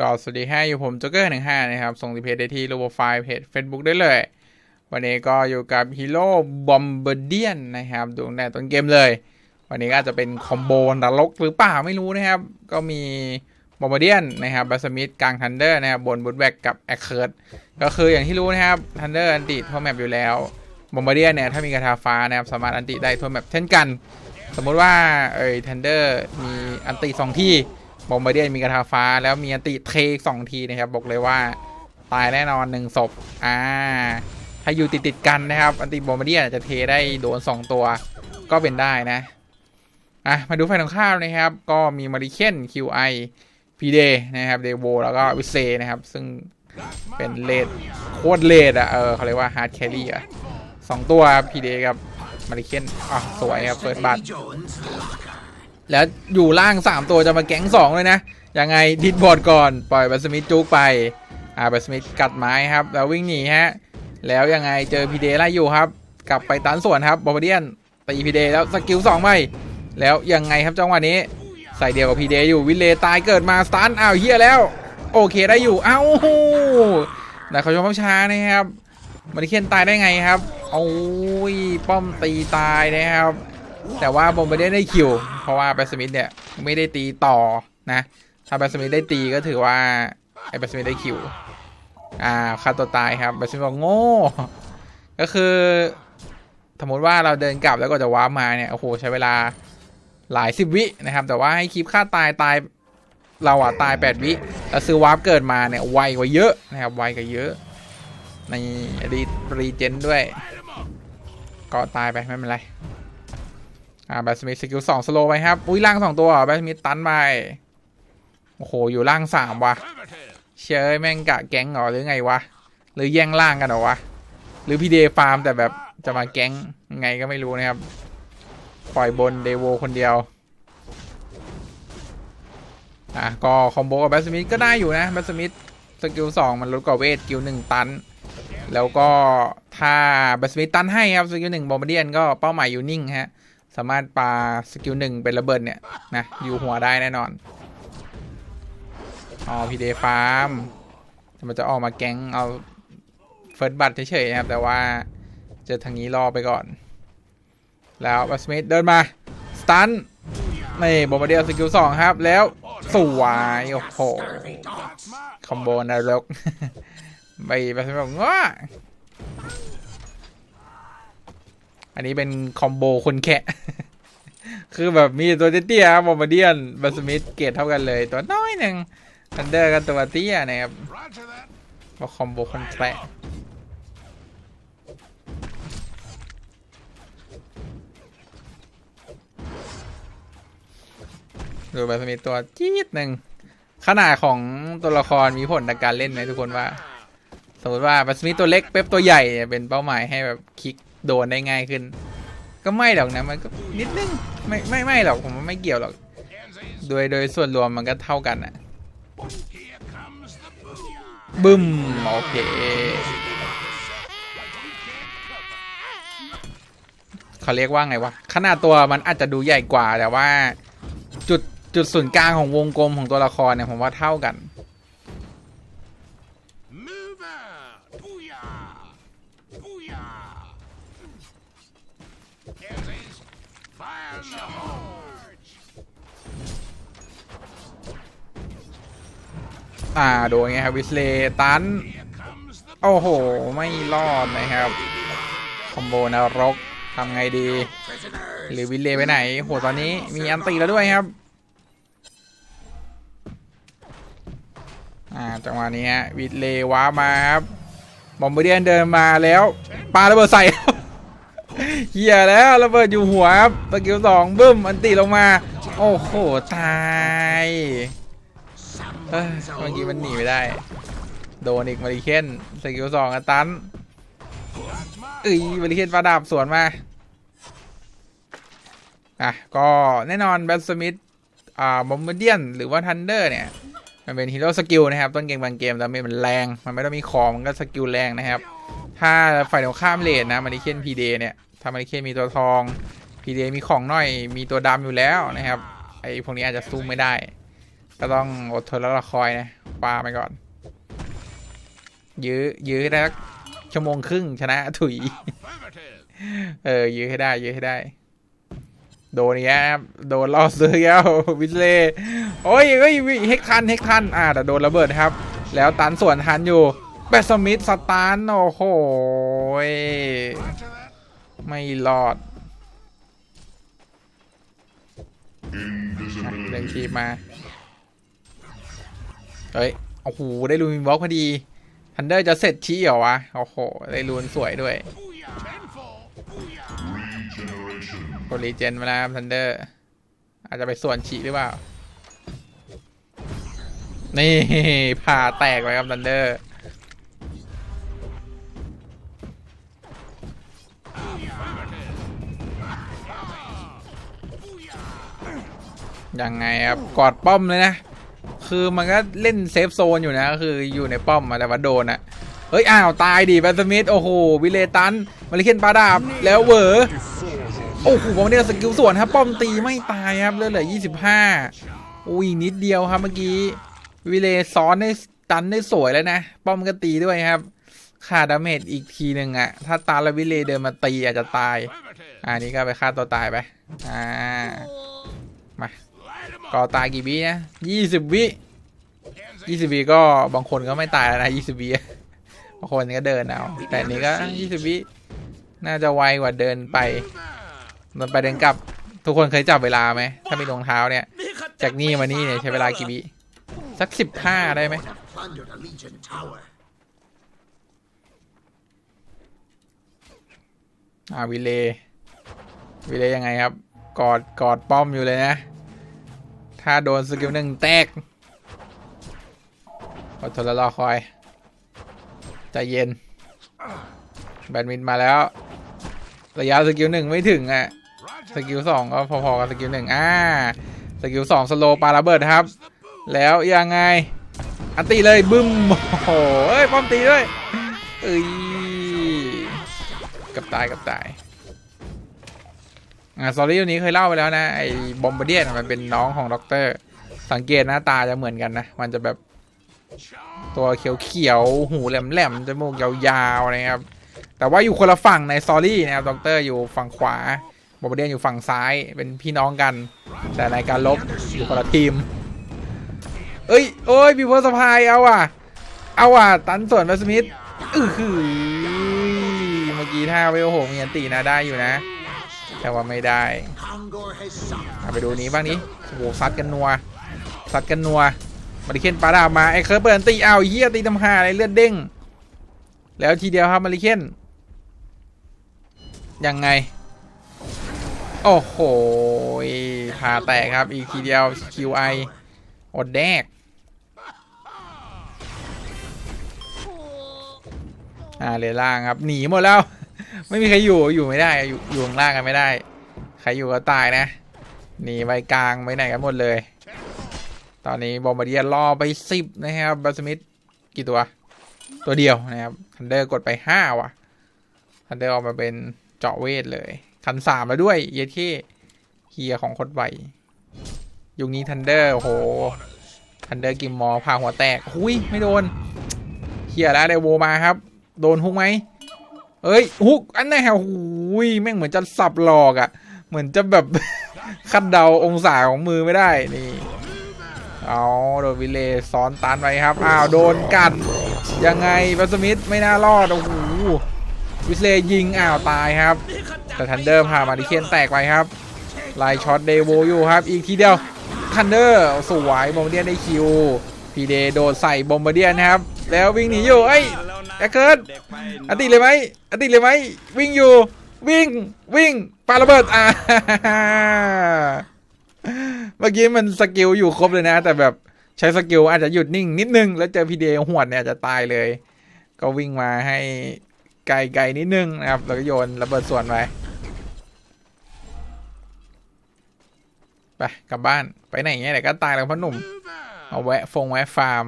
ก็สวัสดีให้อยู่ผมจ็กเกอร์หนึ่งห้านะครับ ส่งที่เพจได้ที่รูปไฟล์เพจ Facebook ได้เลย วันนี้ก็อยู่กับฮีโร่บอมเบเดียนนะครับดูในต้นเกมเลย วันนี้ก็จจะเป็นคอมโบนรกหรือเปล่าไม่รู้นะครับ ก็มีบอมเบเดียนนะครับบัสมิธกลางทันเดอร์นะครับบนบุตแบกกับแอคเคิร์ดก็คืออย่างที่รู้นะครับทันเดอร์อันติทั่วแมปอยู่แล้วบอมเบเดียนเนี่ยถ้ามีกระทาฟ้านะครับสามารถอันติได้ทั่วแมปเช่นกัน สมมุติว่าเอ้ยทันเดอร์มีอันติสองที่ บอมบาเดียนมีกระทาฟ้า แล้วมีอันติเทสองทีนะครับ บอกเลยว่าตายแน่นอนหนึ่งศพอ่าถ้าอยู่ติดติดกันนะครับ อันติบอมบาเดียนจะเทได้โดนสองตัวก็เป็นได้นะอะมาดูไฟตรงข้ามนะครับ ก็มีมาริเคนคิวไอพีเดนะครับเดโวแล้วก็วิเซนะครับ ซึ่งเป็นเลดโคตรเลดอะเออเขาเรียกว่าฮาร์ดแครี่อะสองตัวพีเดกับมาริเคนอะสวยครับเฟิร์สบัต แล้วอยู่ล่าง 3 ตัวจะมาแก๊ง2เลยนะ ยังไงดิดบอดก่อน ปล่อยบัสมิธจุกไป อ่าบัสมิธกัดไม้ครับ แล้ววิ่งหนีฮะ แล้วยังไงเจอพีเดไล่อยู่ครับ กลับไปตันส่วนครับบอมเดียนตีพีเดแล้วสกิล2ไปแล้วยังไงครับจังหวะนี้ ใส่เดียวกับพีเดอยู่วิเลตายเกิดมาสตันอ้าวเฮียแล้ว โอเคได้อยู่เอ้าแต่เขาชมเขาช้านะครับมาริเคนตายได้ไงครับโอ้ยป้อมตีตายนะครับ แต่ว่าบมไม่ได้ได้คิว เพราะว่าแบสมิธเนี่ยไม่ได้ตีต่อนะ ถ้าแบสมิธได้ตีก็ถือว่าไอ้แบสมิธได้คิว อ่าฆ่าตัวตายครับแบสมิธบอกโง่ ก็คือ สมมติว่าเราเดินกลับแล้วก็จะว้าร์ปมาเนี่ย โอ้โห ใช้เวลาหลายสิบวินะครับ แต่ว่าให้คลิปฆ่าตายตายเราอะตายแปดวิแล้วซื้อวาร์ปเกิดมาเนี่ยไวกว่าเยอะนะครับไวกว่าเยอะ ในรีรีเจนด้วย ก็ตายไปไม่เป็นไร อ่าแบทสมิธสกิลสองสโลไปครับ อุ้ยล่างสองตัวแบทสมิธตันไป โอ้โห อยู่ล่างสามวะเชยแม่งกะแก๊งเหรอหรือไงวะ หรือแย่งล่างกันเหรอวะ หรือพี่เดฟาร์มแต่แบบจะมาแก๊งไงก็ไม่รู้นะครับ ปล่อยบนเดโวคนเดียว อะก็คอมโบกับแบทสมิธก็ได้อยู่นะแบทสมิธสกิลสองมันลดกว่าเวทสกิลหนึ่งตัน แล้วก็ถ้าแบทสมิธตันให้ครับสกิลหนึ่งบอมบ์เดียนก็เป้าหมายอยู่นิ่งฮะ สามารถปาสกิลหนึ่งเป็นระเบิดเนี่ยนะอยู่หัวได้แน่นอนอ๋อพีเดฟาร์มมันจะออกมาแก๊งเอาเฟิร์สบัตเฉยๆนะครับแต่ว่าจอทางนี้รอไปก่อน แล้วบัสมิธเดินมาสตันนี่บอมบ์เดียสกิลสองครับ แล้วสวยโอ้โหคอมโบนรกไปบัสมิธบอกง้า อันนี้เป็นคอมโบคนแคะคือแบบมีตัวเตี้ยๆบอมบ์เดียนบัสมิธเกรดเท่ากันเลย ตัวน้อยหนึ่งทันเดอร์กันตัวเตี้ยนะครับว่าคอมโบคนแคะดูบัสมิธตัวจี๊ดหนึ่งขนาดของตัวละครมีผลในการเล่นไหมทุกคนว่า สมมติว่าบัสมิธตัวเล็กเป๊ปตัวใหญ่เป็นเป้าหมายให้แบบคลิก โดนได้ง่ายขึ้น ก็ไม่หรอกนะมันก็นิดนึงไม่ไม่ไม่หรอกผมว่าไม่เกี่ยวหรอก โดยโดยส่วนรวมมันก็เท่ากันอะบึ้มโอเคเขาเรียกว่าไงวะขนาดตัวมันอาจจะดูใหญ่กว่าแต่ว่า จุดจุดศูนย์กลางของวงกลมของตัวละครเนี่ยผมว่าเท่ากัน อ่าโดนไงครับวิสเลตัน โอ้โห ไม่รอดนะครับ คอมโบนรกทำไงดี หรือวิเลไปไหน โหตอนนี้มีอันตีแล้วด้วยครับ อ่าจังหวะนี้ฮะวิเลว้ามาครับบอมเบเดียนเดินมาแล้วปาระเบิดใส่เฮียแล้วระเบิดอยู่หัวครับสกิลสองบึ้มอันตีลงมา โอ้โห ตาย เอ้ยเมื่อกี้มันหนีไม่ได้ โดนอีกมาริเคนสกิลสองอัตันเอ้ยมาริเคนฟาดาบสวนมาอะก็แน่นอนแบทสมิธอ่าบอมเบเดียนหรือว่าทันเดอร์เนี่ย มันเป็นฮีโร่สกิลนะครับ ต้นเกมบางเกมแล้วมันแรง มันไม่ต้องมีของมันก็สกิลแรงนะครับ ถ้าฝ่ายตรงข้ามเลนนะมาริเคนพีเดเนี่ยถ้ามาริเคนมีตัวทองพีเดมีของหน่อยมีตัวดำอยู่แล้วนะครับไอ้พวกนี้อาจจะสู้ไม่ได้ ก็ต้องอดทนแล้วรอคอยนะปาไปก่อน ยื้อยื้อให้ได้ชั่วโมงครึ่งชนะถุย เออ ยื้อให้ได้ ยื้อให้ได้ โดนอีกแล้วครับโดนล่อซื้อแล้ววิสเล่โอ้ยเฮ้ยเฮกทันเฮกทัน อ่าแต่โดนระเบิดครับ แล้วตันส่วนทันอยู่แบสมิธสตาร์นโอ้โหไม่รอดเดินคีมา เฮ้ยโอ้โหได้ลูนบล็อกพอดีทันเดอร์จะเสร็จชี้เหรอวะโอ้โหได้ลูนสวยด้วยโอรีเจนมาแล้วทันเดอร์ อาจจะไปส่วนฉีหรือเปล่า นี่ผ่าแตกไปครับทันเดอร์ยังไงครับ กอดป้อมเลยนะ คือมันก็เล่นเซฟโซนอยู่นะคืออยู่ในป้อมอะแต่ว่าโดนอะเฮ้ยอ้าวตายดิแบทสมิธโอ้โหวิเลตันมาริเคนปาดาบแล้วเหวอโอ้โหผมเนี่ยสกิลส่วนครับป้อมตีไม่ตายครับเลือดเหลือ25อุ้ยนิดเดียวครับเมื่อกี้วิเลซ้อนได้ตันได้สวยแล้วนะ ป้อมก็ตีด้วยครับค่าดาเมจอีกทีหนึ่งอะถ้าตาและวิเลเดินมาตีอาจจะตาย Affirmative. อ่านี่ก็ไปฆ่าตัวตายไปอ่ามา Light 'em ก็ up. ตายกี่วินะ20วิ Hands 20วิก็บางคนก็ไม่ตายแล้วนะ20วิบางคนก็เดินเอาแต่อันนี้ก็20วิน่าจะไวกว่าเดินไป over. มันไปเดินกลับ ทุกคนเคยจับเวลาไหมถ้ามีรองเท้าเนี่ย จากนี่มานี่เนี่ยใช้เวลากี่วิสักสิบห้าได้ไหม plundered a Legion tower. อ่าวิเลวิเลยังไงครับ กอดกอดป้อมอยู่เลยนะ ถ้าโดนสกิลหนึ่งแตกอดทนแล้วรอคอย ใจเย็น แบดมินมาแล้ว ระยะสกิลหนึ่งไม่ถึงอะ สกิลสองก็พอๆกับสกิลหนึ่งอ่า สกิลสองสโลปาระเบิดครับ แล้วยังไง อันตีเลยบึ้ม โอ้โหเอ้ย ป้อมตีด้วยเอ้ยกับตายกับตาย อ่าสอรี่ตัวนี้เคยเล่าไปแล้วนะไอ้บอมบ์เดียนมันเป็นน้องของด็อกเตอร์ สังเกตหน้าตาจะเหมือนกันนะ มันจะแบบตัวเขียวๆ หูแหลมๆ จมูกยาวๆ นะครับ แต่ว่าอยู่คนละฝั่งในสอรี่นะครับด็อกเตอร์อยู่ฝั่งขวาบอมบ์เดียนอยู่ฝั่งซ้าย เป็นพี่น้องกัน แต่ในการลบอยู่คนละทีม เอ้ยโอ้ยบีเวอร์สพายเอาอะ เอาอะ ตันส่วนแบสมิธอือหือเมื่อกี้ท่าเวลโหมีอันตีนะได้อยู่นะ แต่ว่าไม่ได้ Kongor has sunk. เอาไปดูนี้บ้างนี้โอ้โหซัดกันนัวซัดกันนัวมาริเคนปาดาบมาไอ้เคิร์ฟเปิดอันตีอ้าวเฮียตีตำหาอะไรเลือดเด้ง แล้วทีเดียวครับมาริเคนยังไง โอ้โหผ่าแตกครับอีกทีเดียว QI อดแดกอ่าเลนล่างครับ หนีหมดแล้ว ไม่มีใครอยู่อยู่ไม่ได้อยู่อยู่ข้างล่างกันไม่ได้ ใครอยู่ก็ตายนะหนีไปกลางไปไหนกันหมดเลย ตอนนี้บอมบ์เดียล่อไปสิบนะครับบัสมิธกี่ตัว ตัวเดียวนะครับทันเดอร์กดไปห้าว่ะทันเดอร์ออกมาเป็นเจาะเวทเลยคันสามแล้วด้วยเยที่เฮียของโคตรไวยุคนี้ทันเดอร์โหทันเดอร์กิมมอพาหัวแตกหุยไม่โดนเฮียแล้วไดโวมาครับ โดนฮุกไหม เอ้ยฮุกอันไหนฮะหูยแม่งเหมือนจะสับหลอกอะ่ะ เหมือนจะแบบ คัดเดาองศาของมือไม่ได้นี่เอาโดนวิเลซ้อนตันไปครับอ้าวโดนกัดยังไงบัสมิธไม่น่ารอดโอ้โหวิเลย์ยิงอ้าวตายครับ แต่ทันเดอร์พามาดิเคนแตกไปครับไล่ช็อตเดโวอยู่ครับ อีกทีเดียวทันเดอร์สวยบอมเบเดียนได้คิวพีเดโดดใส่บอมเบเดียนนะครับ แล้ววิ่งหนีอยู่เอ้แอคเคิร์ดอติเลยไหมอติเลยไหมวิ่งอยู่ วิ่งวิ่งปาระเบิดอ่าเมื่อกี้มันสกิลอยู่ครบเลยนะ แต่แบบใช้สกิลอาจจะหยุดนิ่งนิดนึง แล้วเจอพีเดหวดเนี่ยอาจจะตายเลย ก็วิ่งมาให้ไกลๆนิดนึงนะครับ แล้วก็โยนระเบิดส่วนไปไปกลับบ้านไปไหนเงี้ยเดี๋ยวก็ตายแล้วพ่อหนุ่มเอาแวะฟงแวะฟาร์ม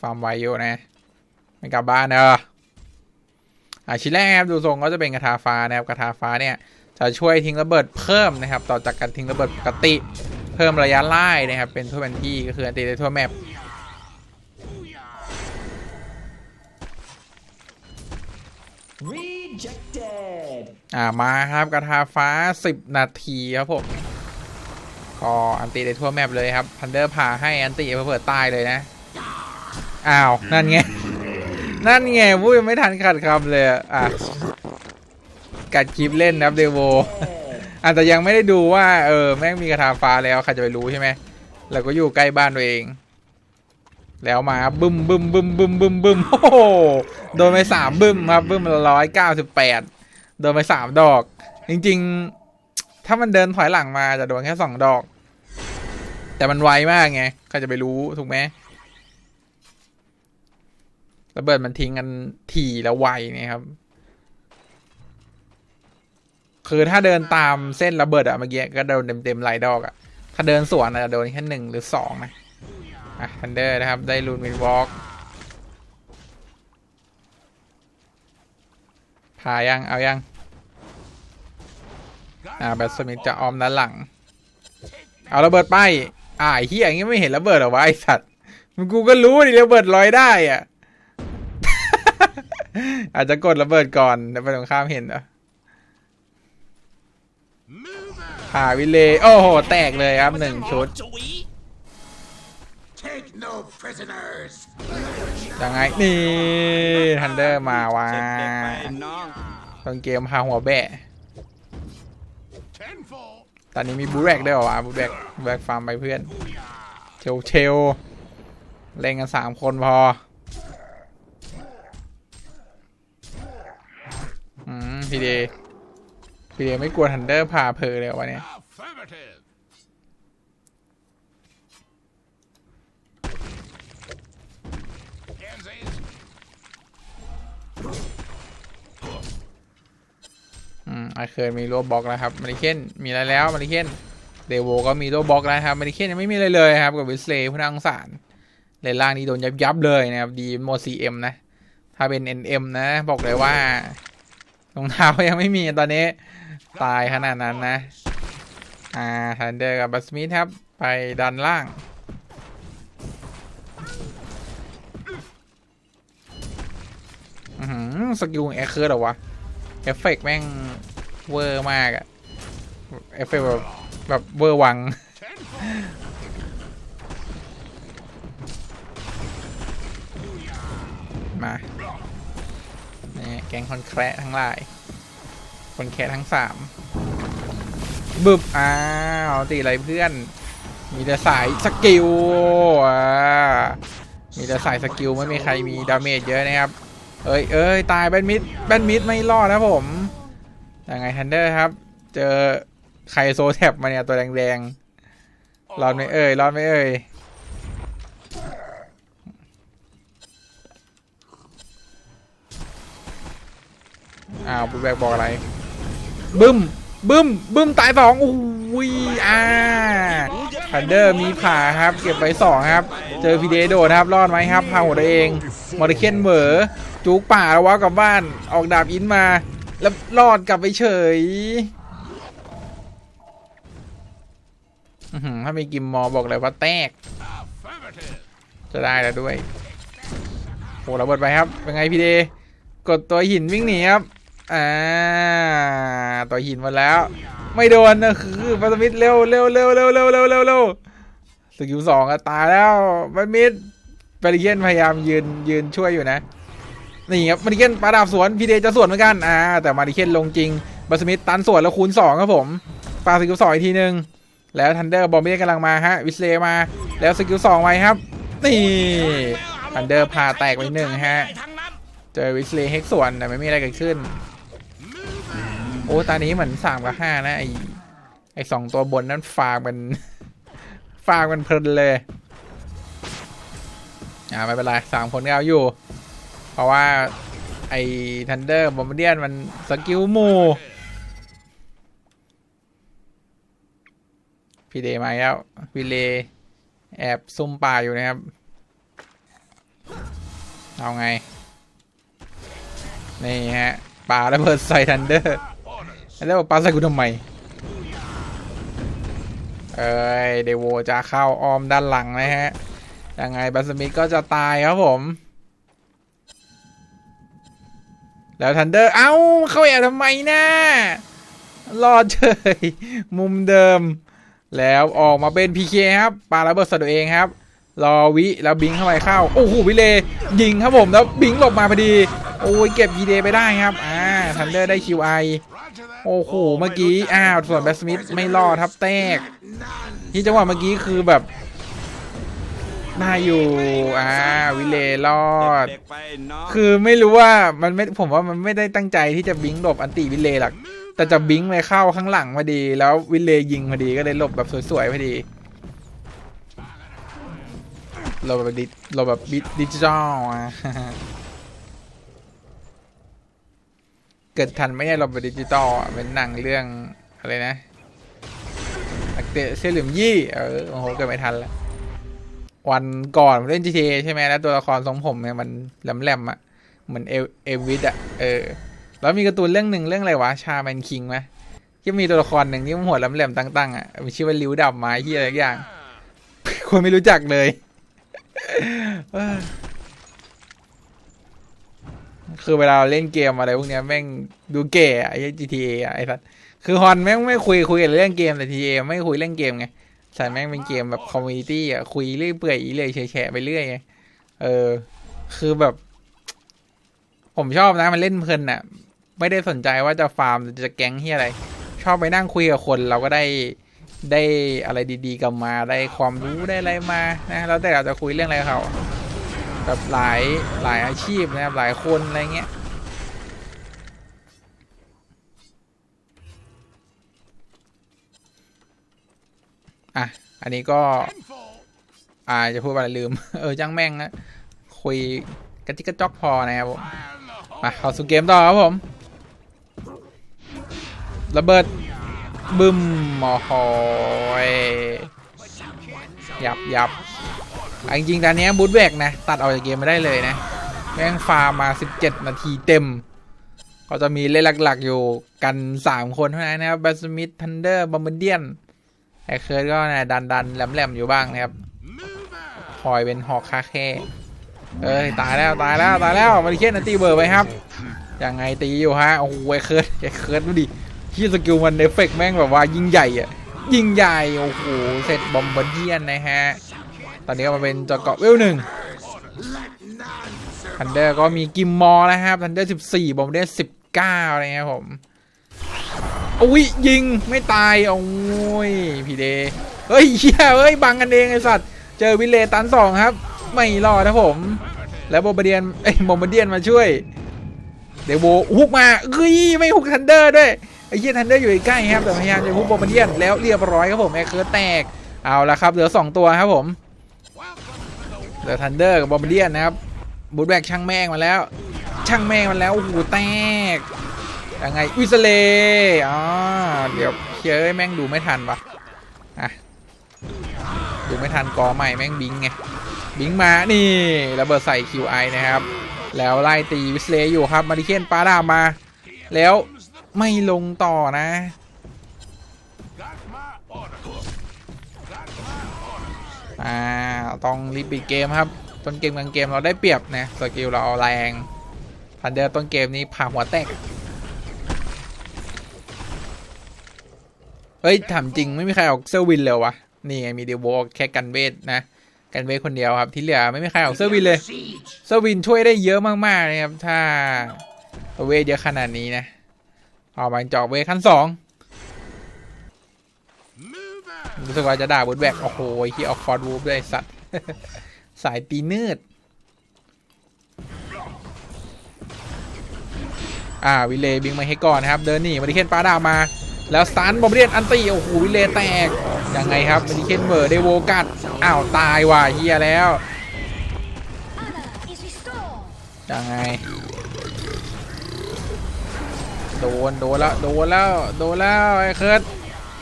ฟาร์มไวอยู่นะ ไม่กลับบ้านเนอะอ่าชิ้นแรกครับดูทรงก็จะเป็นกระทาฟ้านะครับกระทาฟ้าเนี่ยจะช่วยทิ้งระเบิดเพิ่มนะครับ ต่อจากการทิ้งระเบิดปกติ เพิ่มระยะไล่นะครับ เป็นทั่วแผนที่ก็คืออันตีได้ทั่วแมป Rejected. อ่ามาครับกระทาฟ้า 10 นาทีครับผม ก็อันตีได้ทั่วแมปเลยครับพันเดอร์พาให้อันตีเปิดตายเลยนะ อ้าว นั่นไง นั่นไงวุ้ยไม่ทันขัดคำเลยอะอะกัดคลิปเล่นนะครับเดโวอาจจะยังไม่ได้ดูว่า เออ แม่งมีกระทาฟ้าแล้วใครจะไปรู้ใช่ไหมเราก็อยู่ใกล้บ้านตัวเอง แล้วมาบึ้มบึ้มบึ้มบึ้มบึ้มบึ้มโอ้โหโดนไปสามบึ้มครับบึ้มร้อยเก้าสิบแปดโดนไปสามดอก จริง ๆ ถ้ามันเดินถอยหลังมาจะโดนแค่สองดอก แต่มันไวมากไงใครจะไปรู้ถูกไหมระเบิดมันทิ้งกันถี่แล้วไวเนี่ยครับ คือถ้าเดินตามเส้นระเบิดอะเมื่อกี้ก็โดนเต็มๆหลายดอกอะถ้าเดินสวนอะจะโดนแค่หนึ่งหรือสองนะอะทันเดอร์นะครับ ได้ลูนวินวอล์กพายังเอายัง อ่าแบทสมิธจะออมด้านหลัง เอาระเบิดไป อ่าเฮียอย่างงี้ไม่เห็นระเบิดเหรอวะไอสัตว์มึงกูก็รู้ดิระเบิดลอยได้อะ อาจจะกดระเบิดก่อนแล้วไปตรงข้ามเห็นเหรอพาวิเลยโอ้โห แตกเลยครับหนึ่งชุดยังไง นี่ ทันเดอร์มาว่าต้นเกมพาหัวแบะ อนนี้มีบูแบกด้วยเหรอวะบูแบกบูแบกฟาร์มไปเพื่อนเชลเชลเล่นกันสามคนพออืมพีเดพีเดไม่กลัวทันเดอร์พาเพลเลยวะเนี่ย มไอเคิร์นมีโลบล็อกแล้วครับมาริเคนมีอะไรแล้วมาริเคนเดโวก็มีโลบล็อกแล้วครับมาริเคนยังไม่มีอะไรเลยครับกับวิสเลย์ผู้น่าสงสารเลนล่างนี้โดนยับยับเลยนะครับดีโมซีเอ็มนะ ถ้าเป็น NM นะ บอกเลยว่ารองเท้ายังไม่มีตอนนี้ ตายขนาดนั้นนะ อ่าทันเดอร์กับบัสมิธครับ ไปดันล่างอือหือสกิลแอคเคิร์ดหรอวะ เอฟเฟกต์แม่ง เวอร์มากอะเอฟเฟกแบบแบบเวอร์วัง มานี่แกงคนแคระทั้งหลาย คนแคระทั้งสามบึบอ้าวตีอะไรเพื่อน มีแต่สายสกิลอ่ามีแต่สายสกิลไม่มีใครมีดาเมจเยอะนะครับ เอ้ยเอ้ยตายแบนมิดแบนมิดไม่รอดนะผม ยังไงทันเดอร์ครับ เจอไคโซแท็บมาเนี่ย ตัวแดงๆ รอดไหมเอ่ย รอดไหมเอ่ย อ้าวบูแบกบอกอะไร บึ้ม บึ้ม บึ้ม ตายสองอุ้ยอ่าทันเดอร์มีผ่าครับ เก็บไปสองครับ เจอพีเดโดดครับ รอดไหมครับพาหัวตัวเอง มอร์เคนเบอร์จุกป่าแล้ววะกลับบ้าน ออกดาบอินมา แล้วรอดกลับไปเฉยถ้ามีกิมมอบอกเลยว่าแตก จะได้แล้วด้วยโหระเบิดไปครับ เป็นไงพี่เด กดตัวหินวิ่งหนีครับ อ่า ตัวหินหมาแล้ว ไม่โดนนะคือปัตมิดเร็วเร็วเร็วเร็วเร็วเร็วเร็วเร็วสกิลสองอะตายแล้วปัตมิดบริเกนพยายามยืนยืนช่วยอยู่นะ นี่ครับมาริเคนปาดาบสวนพีเดจะสวนเหมือนกันอ่าแต่มาริเคนลงจริงบัสมิธตันสวนแล้วคูณสองครับผมปาสกิลสองอีกทีหนึ่งแล้วทันเดอร์บอมเบ้กำลังมาฮะวิสเลมาแล้วสกิลสองไว้ครับนี่ทันเดอร์พาแตกไปหนึ่งฮะเจอวิสเลเฮกสวนแต่ไม่มีอะไรเกิดขึ้น โอ้ตอนนี้เหมือนสามกับห้านะไอไอสองตัวบนนั้นฟาร์มมันฟาร์มมันเพลินเลยอ่าไม่เป็นไรสามคนก็เอาอยู่ ราะว่าไอ้ทันเดอร์บอมเดียนมันสกิลหมูพี่เดมาแล้วพี่เลแอบซุ่มป่าอยู่นะครับ เอาไง นี่ฮะป่าระเบิดใส่ทันเดอร์แล้วบอกปาใส่กูทำไม เอ้ยเดโวจะเข้าออมด้านหลังนะฮะ ยังไงบัสมิธก็จะตายครับผม แล้วทันเดอร์ เอ้า เข้าแอบทำไมนะรอดเฉยมุมเดิม แล้วออกมาเป็น PK คครับปาระเบิดส่ตัวเองครับ รอวิแล้วบิงเข้าไปเข้า โอ้โหวิเลยิงครับผมแล้วบิงหลบมาพอดี โอ้ยเก็บ PD ไปได้ครับ อ่าทันเดอร์ได้ QI Roger that. โอ้โห เมื่อกี้ อ้าว ส่วนแบสมิธไม่รอดครับแตก ที่จังหวะเมื่อกี้คือแบบ ได้อยู่ อ่า วิเลรอด เด็กๆไปเนาะคือไม่รู้ว่ามันไม่ผมว่ามันไม่ได้ตั้งใจที่จะบิงหลบอันติวิเลหรอกแต่จะบิงไปเข้าข้างหลังพอดี แล้ววิเลยิงพอดีก็เลยหลบแบบสวยๆพอดีหลบแบบดิหลบแบบดิจิตอลอะ เกิดทันไม่ได้หลบแบบดิจิตอลอะเป็นหนังเรื่องอะไรนะนักเตะเสื้อเหลืองยี่ เออโอ้โหเกิดไม่ทันแล้ว วันก่อนเล่น GTA ใช่ไหมแล้วตัวละครทรงผมเนี่ยมันแหลมๆอะเหมือนเอเอวิสอะเออ แล้วมีการ์ตูนเรื่องหนึ่งเรื่องอะไรวะชาแมนคิงไหมที่มีตัวละครหนึ่งที่มันหัวแหลมๆตั้งๆอะมีชื่อว่าริ้วดำไม้ที่อะไรอย่าง คนไม่รู้จักเลยคือเวลาเล่นเกมอะไรพวกเนี้ยแม่งดูเก๋อะไอ้ GTA อะไอ้สัสคือฮอนแม่งไม่คุยคุยเรื่องเกมแต่ GTA ไม่คุยเรื่องเกมไง ใช่แม่งเป็นเกมแบบคอมมูนิตี้อะคุยเรื่อยเปื่อยอีเลยแฉะไปเรื่อยไงเออ คือแบบ ผมชอบนะมันเล่นเพลินอะ ไม่ได้สนใจว่าจะฟาร์มจะแก๊งที่อะไร ชอบไปนั่งคุยกับคนเราก็ได้ได้อะไรดีๆกลับมาได้ความรู้ได้อะไรมานะแล้วแต่เราจะคุยเรื่องอะไรเขาแบบหลายหลายอาชีพนะครับหลายคนอะไรเงี้ย อะ อันนี้ก็ อ่าจะพูดอะไรลืม เออจ้างแม่งนะคุยกระจิกกระจอกพอนะครับผมมาเข้าสู่เกมต่อครับผม ระเบิดบึมโอ้โหยยับยับจริงๆตอนนี้บูทแบกนะ ตัดออกจากเกมไม่ได้เลยนะ แม่งฟาร์มมา17 นาทีเต็ม ก็จะมีเล่นหลักๆอยู่กัน 3 คนเท่านั้นนะครับบัสมิธทันเดอร์บอมเบเดียน ไอเคิร์ดก็นะดันดันๆแหลมอยู่บ้างนะครับคอยเป็นหอกคาแค่เอ้ยตายแล้วตายแล้วตายแล้วมาดิเคนอันตีเบอร์ไปครับยังไงตีอยู่ฮะโอ้โหไอ้เคิร์ดไอ้เคิร์ดดูดิที่สกิลมันเอฟเฟกแม่งแบบว่ายิ่งใหญ่อะยิ่งใหญ่โอ้โหเสร็จบอมบ์เดียนนะฮะตอนนี้ก็มาเป็นจอเกาะเวลหนึ่งทันเดอร์ก็มีกิมมอนะครับทันเดอร์สิบสี่บอมบ์เดียนสิบเก้านะครับผม อุ้ยยิงไม่ตายโอ้ยพี่เดเฮ้ยเฮียเฮ้ยบังกันเองไอสัตว์เจอวิเลตันสองครับ ไม่รอดนะผม แล้วบอมบเดียนเอ้ยบอมบเดียนมาช่วย เดวโวฮุกมาเอ้ยไม่ฮุกทันเดอร์ด้วยไอ้เหี้ยทันเดอร์อยู่ใกล้ครับแต่พยายามจะฮุกบอมบเดียนแล้วเรียบร้อยครับผมแอคเคิร์แตกเอาละครับเหลือ2ตัวครับผมเหลือทันเดอร์กับบอมบ์เดียนนะครับบูทแบกช่างแม่งมาแล้ว ช่างแม่งมาแล้วโอ้โหแตก ยังไงอุสเลอ๋อเดี๋ยวเชื่อแม่งดูไม่ทันปะอะดูไม่ทันกอใหม่แม่งบิงไงบิงมานี่ระเบิดใส่ QI นะครับ แล้วไล่ตีวิสเลอยู่ครับมาริเคนปาดามา แล้วไม่ลงต่อนะ อ่า ต้องรีบปิดเกมครับ ต้นเกมกลางเกมเราได้เปรียบนะสกิลเราแรงทันเดอร์ต้นเกมนี้ผ่าหัวแตก เฮ้ยถามจริงไม่มีใครออกเซอร์วินเลยวะนี่ไงมีเดวโวแค่กันเวทนะกันเวทคนเดียวครับที่เหลือไม่มีใครออกเซอร์วินเลยเซอร์วินช่วยได้เยอะมากๆเลยครับ ถ้าเวทเยอะขนาดนี้นะออกมาจาะเวทขั้นสองรู้สึกว่าจะด่าบุดแบกโอ้โหที่ออกฟอร์ดวูฟด้วยไอ้สัตว์ สายตีนืดอ่าวิเลยบิงมาให้ก่อนนะครับ เดินหนีมาดิเคนปาดามา แล้วสตันบอมเรียนอันตีโอ้โหวิเลยแตกยังไงครับมดิเคนเบอร์เดโวกัดอ้าวตายว่ะเฮียแล้วยังไงโดนโดนแล้วโดนแล้วโดนแล้วไอ้เคิร์ด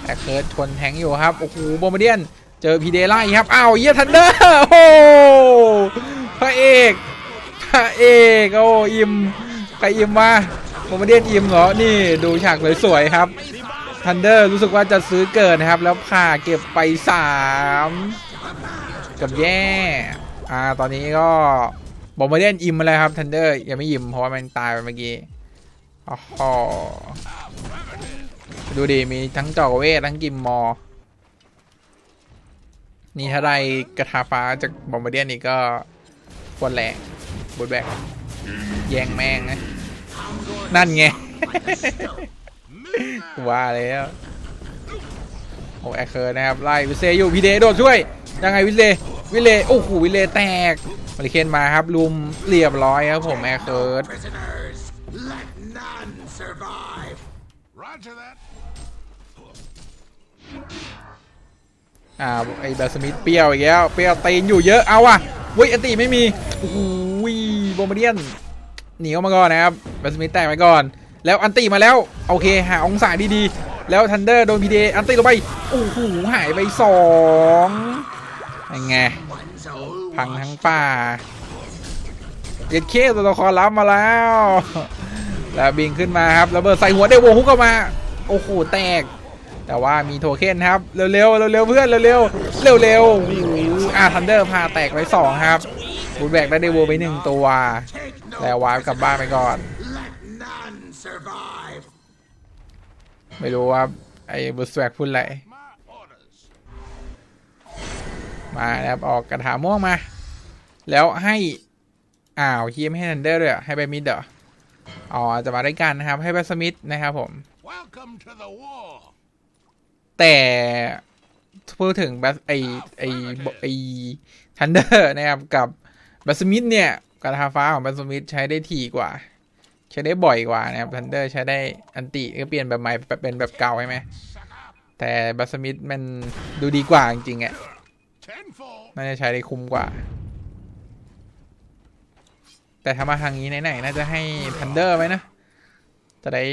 ไอ้เคิร์ดชนแทงอยู่ครับโอ้โหบอมเดียน เจอพีเดล่ครับอ้าวเยียทันเดอร์โอ้โพระเอกพระเอกโอ้อิมใครอิมมาบอมบเดียนอิมเหรอนี่ดูฉากสวยๆครับ ทันเดอร์รู้สึกว่าจะซื้อเกินนะครับ แล้วผ่าเก็บไปสามกับแย่ อ่า ตอนนี้ก็บอมบาเดียนอิ่มมาแล้วครับทันเดอร์ยังไม่อิ่มเพราะว่ามันตายไปเมื่อกี้อ๋อดูดิมีทั้งจอกเวททั้งกิมมอร์นี่ถ้าได้กระทาฟ้าจากบอมบาเดียนนี่ก็ปวดแรงบูดแบกแยงแมงนะ นั่นไง ว่าแล้วโอ้แอคเคอร์นะครับไล่วิเซอยู่พีเดโดดช่วย ยังไงวิเซวิเลโอ้โหวิเลแตกมาริเคนมาครับลุมเรียบร้อยครับผมแอคเคอร์อ่าไอ้แบสมิธเปรี้ยวอีกแล้วเปรี้ยวตีนอยู่เยอะเอาวะเว้ยอันติไม่มีโอ้โหบอมเดียนหนีออกมาก่อนนะครับแบสมิธแตกไปก่อน แล้วอันติมาแล้ว โอเค หาองศาดีๆ แล้วทันเดอร์โดนพีเดอันติลงไปโอ้โหหายไปสองยังไง พังทั้งป่าเย็ดเคตัวละครรับมาแล้ว แล้วบิงขึ้นมาครับระเบิดใส่หัวเดวโวฮุกเข้ามา โอ้โห แตก แต่ว่ามีโทเค็นครับ เร็วๆ เร็วๆ เพื่อน เร็วๆ เร็วๆอ่าทันเดอร์พาแตกไปสองครับบูทแบกได้เดวโวไปหนึ่งตัว แต่ no วาร์ปกลับบ้านไปก่อน survive. ไม่รู้ว่าไอ้บูสแบกพูดอะไร My orders. มานะครับออกกระถาม่วงมา แล้วให้ อ้าวเฮียไม่ให้ทันเดอร์ด้วยเหรอให้ไปมิดเหรออ๋อจะมาด้วยกันนะครับ ให้ไปสมิธนะครับผม Welcome to the war. แต่พูดถึงแบสไอไอไอทันเดอร์นะครับกับแบสมิธเนี่ยกระทาฟ้าของแบสมิธใช้ได้ถี่กว่าใช้ได้บ่อยกว่านะครับทันเดอร์ใช้ได้อันติก็เปลี่ยนแบบใหม่เป็นแบบเก่าใช่ไหมแต่แบสมิธมันดูดีกว่าจริงๆอะน่าจะใช้ได้คุ้มกว่า แต่ถ้ามาทางนี้ไหนๆน่าจะให้ทันเดอร์ไว้นะ จะได้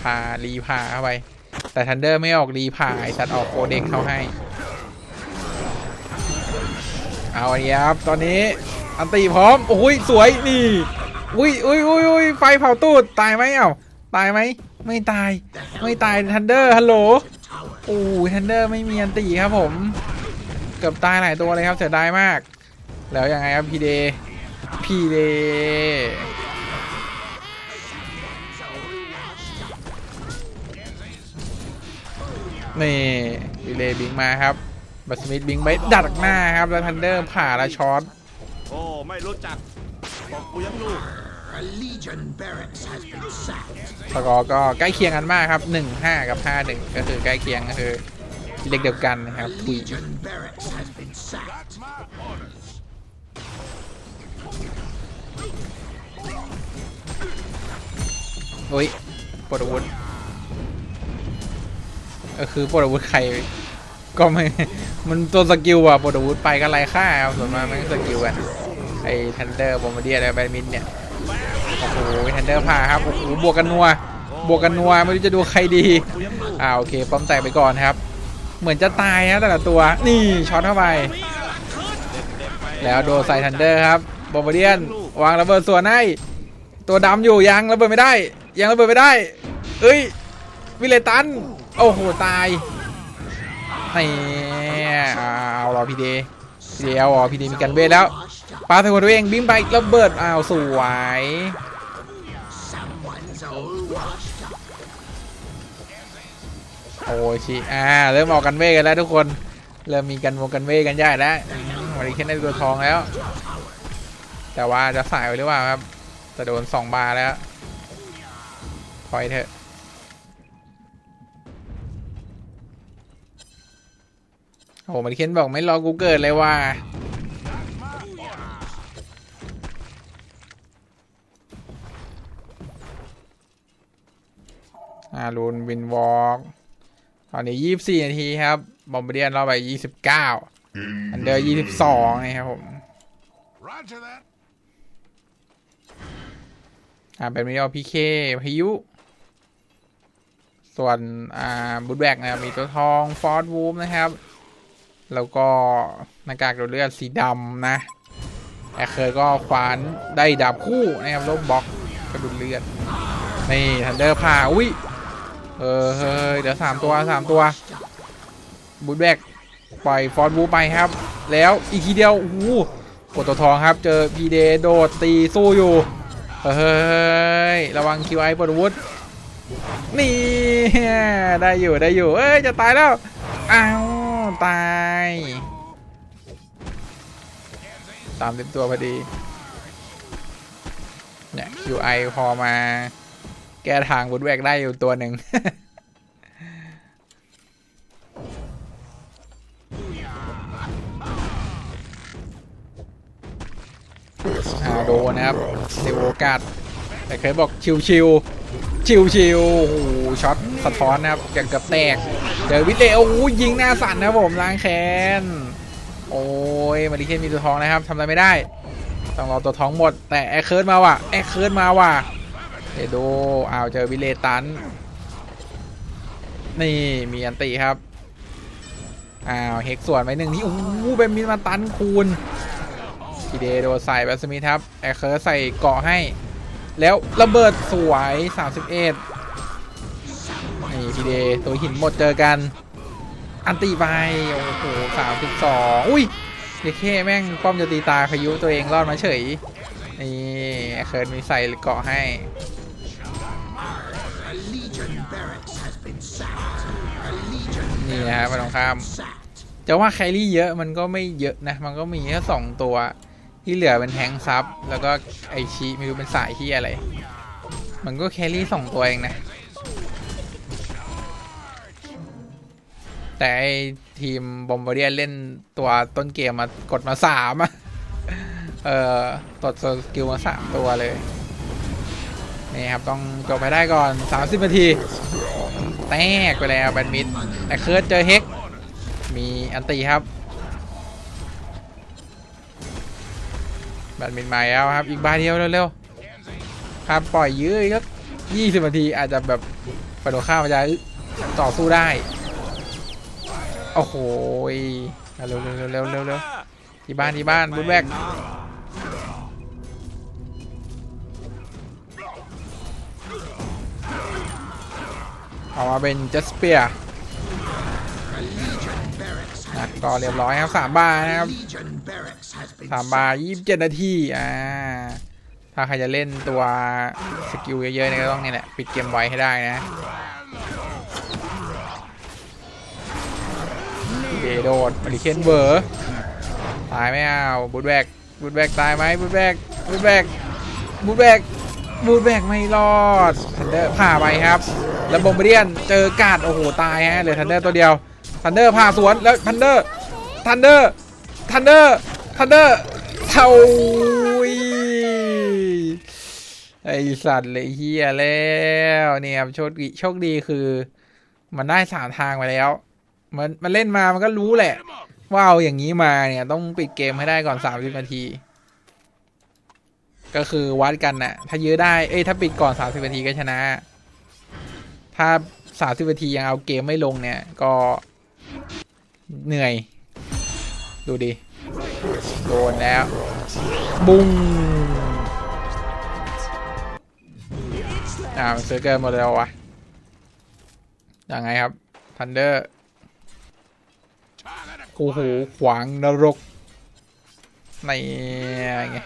พารีพาเข้าไป แต่ทันเดอร์ไม่ออกรีพาไอสัตว์ออกโคเด็กเข้าให้ เอาอันนี้ครับ ตอนนี้อันตีพร้อม โอ้ยสวยนี่ อุ้ยอุ้ยอุ้ยอุ้ยไฟเผาตูดตายไหมเอ้าตายไหมไม่ตาย ไม่ตายทันเดอร์ฮัลโหลโอ้ยทันเดอร์ไม่มีอันตีครับผม เกือบตายหลายตัวเลยครับเสียดายมาก แล้วยังไงครับพีเดพีเดนี่พีเดบิงมาครับบัสมิธบิงไปดักหน้าครับแล้วทันเดอร์ผ่าและช็อตโอ้ไม่รู้จัก บอกกูยังลูก A legion barracks has been sacked. สกอร์ก็ใกล้เคียงกันมากครับ 1-5 กับ 5-1 ก็คือใกล้เคียงก็คือเด็กเดียวกันนะครับถุย Legion barracks has been sacked. That's my orders. โอ้ยปลดอาวุธเออคือปลดอาวุธใครก็ไม่ มันตัวสกิลอะปลดอาวุธไปก็ไรค่าครับส่วนมากมันก็สกิลกัน ไอ้ทันเดอร์บอมเดียอะไรแบดมินเนี่ยโอ้โหทันเดอร์พาครับโอ้โหบวกกันนัวบวกกันนัวไม่รู้จะดูใครดีอ่าโอเคป้อมแตกไปก่อนครับ เหมือนจะตายนะแต่ละตัวนี่ช็อตเข้าไปแล้วโดนใส่ทันเดอร์ครับบอมเดียนวางระเบิดส่วนให้ตัวดำอยู่ยังระเบิดไม่ได้ ยังระเบิดไม่ได้ เอ้ยวิเลตัน โอ้โห ตายนี่เอารอพีเดพีเดเอาเหรอพีเดมีกันเวทแล้ว ปาใส่หัวตัวเองบิงไประเบิดอ้าวสวยโอ้ชิอ่าเริ่มออกกันเวกันแล้วทุกคน เริ่มมีกันวงกันเวกันใหญ่แล้ววันนี้แค่ได้ตัวทองแล้ว แต่ว่าจะสายไปหรือเปล่าครับจะโดนสองบาร์แล้วคอยเถอะโอ้โหมันเคนบอกไม่รอกูเกิดเลยว่า อ่าลูนวินวอล์กตอนนี้ยี่สิบสี่นาทีครับ บอมบ์เดียนเราไปยี่สิบเก้าอันเดอร์ยี่สิบสองนะครับผม Roger that. อ่าเป็นมิอพีเคพายุ ส่วนอ่าบูทแบกนะครับมีตัวทองฟอร์ดวูฟนะครับ แล้วก็หน้ากากโดดเลือดสีดำนะแอคเคอร์ก็ควานได้ดาบคู่นะครับลบบล็อกกระดุนเลือดนี่ทันเดอร์ผ่าอุ้ย เออเฮ้ยเดี๋ยวสามตัวสามตัวบูทแบกปล่อยฟอนบูไปครับ แล้วอีกทีเดียวโอ้โหกดตัวทองครับ เจอพีเดโดดตีสู้อยู่เฮ้ยระวังคิวไอปดวุฒนี่ได้อยู่ได้อยู่เอ้ยจะตายแล้วอ้าวตายตามเต็มตัวพอดีเนี่ย QI พอมา แก้ทางวุดแวกได้อยู่ตัวหนึ่งอาโดนนะครับเซโอกาสแต่เคยบอกชิวชิวชิวชิวโอ้โหช็อตสะท้อนนะครับเกือบแตกเจอวิเลโอ้ยิงหน้าสั่นนะผมล้างแค้นโอ้ยมาริเคนมีตัวทองนะครับทำอะไรไม่ได้ ต้องรอตัวท้องหมด แต่แอคเคิร์ดมาว่ะแอคเคิร์ดมาว่ะ เดยวดูอ้าวเจอวิเลตัน นี่มีอันติครับอ้าวเฮกส่วนไปหนึ่งนี่โอ้โหเป็นมินมาตันคูณพีเดโดใส่แบสมิธครับแอคเคิร์ใส่เกาะให้ แล้วระเบิดสวย 31 นี่พีเดตัวหินหมดเจอกัน อันตีไป โอ้โห32 อุ้ยเดเคแม่งป้อมจะตีตาพายุตัวเองรอดมาเฉย นี่เคิร์มีใส่เกาะให้ นี่นะครับมาตรงข้ามจะว่าแครี่เยอะมันก็ไม่เยอะนะ มันก็มีแค่สองตัว ที่เหลือเป็นแทงซับ แล้วก็ไอชีไม่รู้เป็นสายที่อะไร มันก็แครี่สองตัวเองนะ แต่ไอทีมบอมบาเดียเล่นตัวต้นเกมมากดมาสามอะเอ่อตดสกิลมาสามตัวเลย นี่ครับต้องจบไปได้ก่อน 30นาที แตกไปแล้วแบนมิดแต่เคิร์ดเจอเฮกมีอันตีครับแบดมินมาแล้วครับอีกบาเดียวเร็วๆครับปล่อยยื้ออีกสักยี่สิบนาทีอาจจะแบบปโดข้ามมันจะต่อสู้ได้ โอ้โหยเร็วๆเร็วๆเร็วๆเร็วๆที่บ้านที่บ้านบุญแบก เอามาเป็นจัสเปียนะก็เรียบร้อยครับสามบาทนะครับสามบาทยี่สิบเจ็ดนาทีอ่าถ้าใครจะเล่นตัวสกิลเยอะๆเนี่ยก็ต้องนี่แหละปิดเกมไว้ให้ได้นะเดโดดมาริเคนเวอร์ตายไหมอ้าวบูทแบกบูทแบกตายไหมบูทแบกบูทแบกบูทแบก บูทแบกไม่รอดทันเดอร์ผ่าไปครับ แล้วบอมเบเดียนเจอกาดโอ้โหตายฮะเหลือทันเดอร์ตัวเดียวทันเดอร์ผ่าสวนแล้วทันเดอร์ทันเดอร์ทันเดอร์ทันเดอร์เท่าไอสัตว์เลยเฮียแล้วเนี่ยครับโชคดีโชคดีคือ มันได้สามทางไปแล้ว มันมันเล่นมามันก็รู้แหละว่าเอาอย่างนี้มาเนี่ยต้องปิดเกมให้ได้ก่อน30นาที ก็คือวัดกันน่ะ ถ้ายื้อได้ เอ้ย ถ้าปิดก่อน 30นาทีก็ชนะ ถ้า 30นาทียังเอาเกมไม่ลงเนี่ย ก็เหนื่อย ดูดิ โดนแล้ว บุ้งอ่ามันซื้อเกินหมดแล้ววะยังไงครับ ทันเดอร์โอ้โหขวางนรกในไง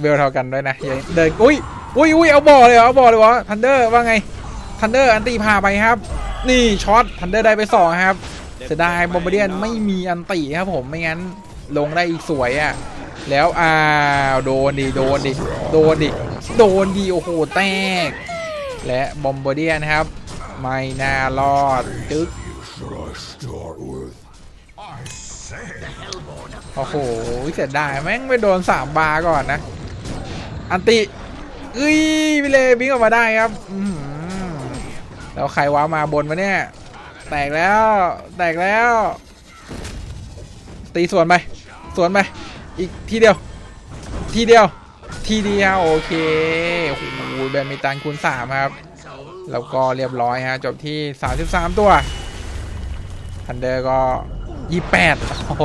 เบลเท่ากันด้วยนะเดินอุ้ยอุ้ยอุ้ยเอาบอเลยเหรอเอาบอเลยวะทันเดอร์ว่าไงทันเดอร์อันตีพาไปครับ นี่ช็อตทันเดอร์ได้ไปสองครับเสียดายบอมเบเดียนไม่มีอันตีครับผมไม่งั้นลงได้อีกสวยอะแล้วอ้าวโดนดิโดนดิโดนดิโดนดิโอ้โหแตก และบอมเบเดียนครับ ไม่น่ารอดจึ๊กโอ้โหเสียดายแม่งไปโดนสามบาร์ก่อนนะ อันติเอ้ยพี่เลบิงออกมาได้ครับแล้วใครว้ามาบนมาเนี่ย แตกแล้ว แตกแล้ว ตีสวนไป สวนไป อีกทีเดียว ทีเดียว ทีเดียว โอเคโอ้โหแบดมิตันคูณสามครับ แล้วก็เรียบร้อยฮะ จบที่ 33 ตัวทันเดอร์ก็ 28 โอ้โห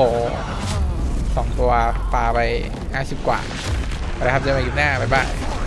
สองตัวปลาไป 50 กว่า นะครับเจอกันคลิปหน้าบ๊ายบาย